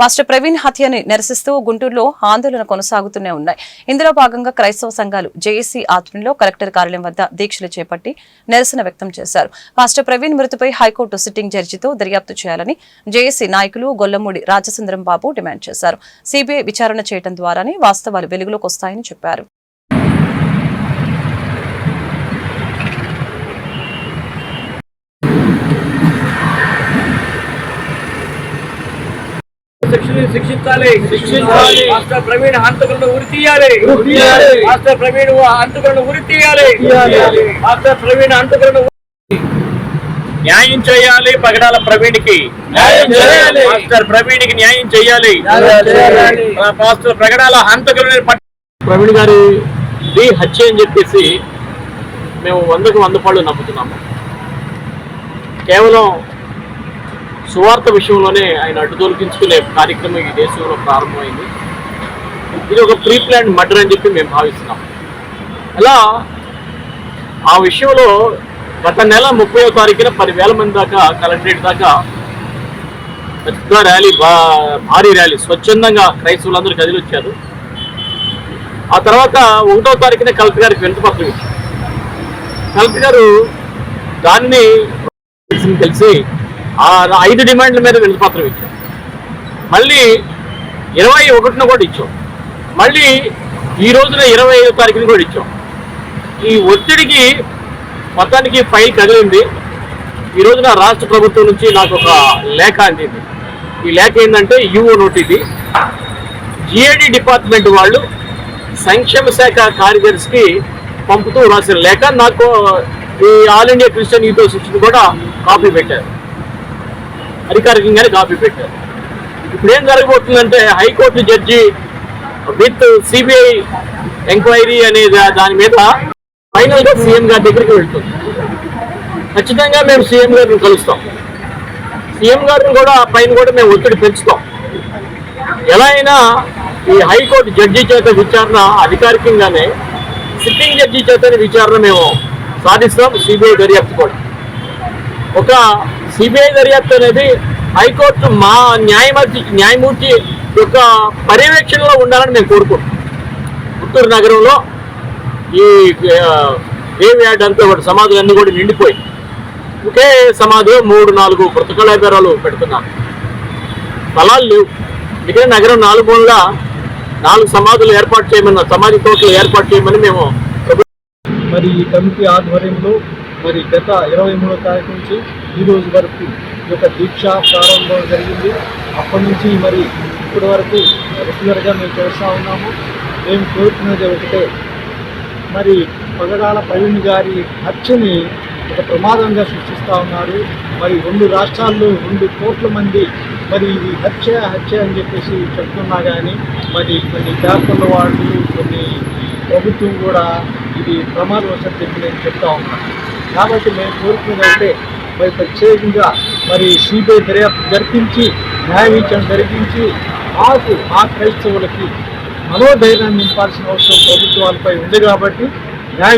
Master Praveen హత్యని నిరసిస్తూ గుంటూరులో ఆందోళన కొనసాగుతూనే ఉన్నాయి. ఇందులో భాగంగా క్రైస్తవ సంఘాలు జేఏసీ ఆధ్వర్యంలో కలెక్టర్ కార్యాలయం వద్ద దీక్షలు చేపట్టి నిరసన వ్యక్తం చేశారు. మాస్టర్ ప్రవీణ్ మృతిపై హైకోర్టు సిట్టింగ్ జడ్జితో దర్యాప్తు చేయాలని జేఏసీ నాయకులు గొల్లమూడి రాజసుందరం బాబు డిమాండ్ చేశారు. సిబిఐ విచారణ చేయడం ద్వారానే వాస్తవాలు వెలుగులోకి వస్తాయని చెప్పారు. శిక్షని శిక్షించాలి శిక్షించాలి. మాస్టర్ ప్రవీణ్ హంతకులను ఉరి తీయాలి. మాస్టర్ ప్రవీణ్ హంతకులను ఉరి తీయాలి. మాస్టర్ ప్రవీణ్ హంతకులను న్యాయం చేయాలి పగడాల ప్రవీణ్కి న్యాయం చేయాలి. మాస్టర్ ప్రవీణ్కి న్యాయం చేయాలి మాస్టర్ ప్రగడాల హంతకులను ప్రవీణ్ గారి ది హత్య అని చెప్పేసి మేము వందకు వంద పాళ్ళు నమ్ముతున్నాము కేవలం సువార్త విషయంలోనే ఆయన అడ్డు తొలగించుకునే కార్యక్రమం ఈ దేశంలో ప్రారంభమైంది. ఇది ఒక ప్రీ ప్లాన్ మర్డర్ అని చెప్పి మేము భావిస్తున్నాం. అలా ఆ విషయంలో గత నెల ముప్పై తారీఖున పదివేల మంది దాకా కలెక్టరేట్ దాకా పెద్ద ర్యాలీ భారీ ర్యాలీ స్వచ్ఛందంగా క్రైస్తవులందరూ కదిలి వచ్చారు. ఆ తర్వాత ఒకటో తారీఖున కలెక్టర్ గారికి వినతిపత్రం ఇచ్చారు. కలెక్టర్ గారు దాన్ని కలిసి ఐదు డిమాండ్ల మీద వినతిపత్రం ఇచ్చాం. మళ్ళీ ఇరవై ఒకటిన కూడా ఇచ్చాం. మళ్ళీ ఈ రోజున ఇరవై ఐదో తారీఖున కూడా ఇచ్చాం. ఈ ఒత్తిడికి మొత్తానికి ఫైల్ కదిలింది. ఈ రోజున రాష్ట్ర ప్రభుత్వం నుంచి నాకు ఒక లేఖ అందింది. ఈ లేఖ ఏంటంటే యుఓ నోట్ ఇది జిఏడి డిపార్ట్మెంట్ వాళ్ళు సంక్షేమ శాఖ కార్యదర్శికి పంపుతూ రాసిన లేఖ. నాకు ఈ all India Christian youth association కూడా కాపీ పెట్టారు. అధికారికంగానే కాపీ పెట్టారు. ఇప్పుడు ఏం జరగబోతుందంటే high court judge with CBI enquiry అనేది దాని మీద ఫైనల్గా సీఎం గారి దగ్గరికి వెళ్తుంది. ఖచ్చితంగా మేము సీఎం గారిని కలుస్తాం. సీఎం గారిని కూడా పైన కూడా మేము ఒత్తిడి పెంచుతాం. ఎలా అయినా ఈ హైకోర్టు జడ్జి చేత విచారణ అధికారికంగానే సిట్టింగ్ జడ్జి చేత విచారణ మేము సాధిస్తాం సిబిఐ దర్యాప్తు కూడా. ఒక సిబిఐ దర్యాప్తు అనేది హైకోర్టు మా న్యాయమూర్తి న్యాయమూర్తి యొక్క పర్యవేక్షణలో ఉండాలని మేము కోరుకుంటున్నాం. గుంటూరు నగరంలో ఈ దేవి యార్డ్ అంతా కూడా సమాధులన్నీ కూడా నిండిపోయి ఒకే సమాధిలో మూడు నాలుగు మృతకళాగారాలు పెడుతున్నారు స్థలాలు లేవు. మిగిలిన నగరం నాలుగు మూలలా నాలుగు సమాధులు ఏర్పాటు చేయమన్న సమాధి తోటలు ఏర్పాటు చేయమని మేము మరి ఈ కమిటీ ఆధ్వర్యంలో మరి గత ఇరవై మూడో తారీఖు నుంచి ఈ రోజు వరకు ఈ యొక్క దీక్ష ప్రారంభం జరిగింది. అప్పటి నుంచి మరి ఇప్పటి వరకు రెగ్యులర్గా మేము చేస్తూ ఉన్నాము. మేము కోరుకునేది ఒకటే మరి పగడాల ప్రవీణ్ గారి హత్యని ఒక ప్రమాదంగా సృష్టిస్తూ ఉన్నారు. మరి రెండు రాష్ట్రాల్లో రెండు కోట్ల మంది మరి ఇది హత్య హత్య అని చెప్పేసి చెప్తున్నా కానీ మరి కొన్ని పేపర్ల వాళ్ళు కొన్ని ప్రభుత్వం కూడా ఇది ప్రమాదవశాత్తు చెప్పి నేను చెప్తా ఉన్నాను కాబట్టి మేము కోరుకునేది అంటే మరి ప్రత్యేకంగా మరి సిబిఐ దర్యాప్తు జరిపించి న్యాయ విచారణ జరిపించి మాకు మా క్రైస్తవులకి మనోధైర్యాన్ని నింపాల్సిన అవసరం ప్రభుత్వాలపై ఉంది కాబట్టి న్యాయ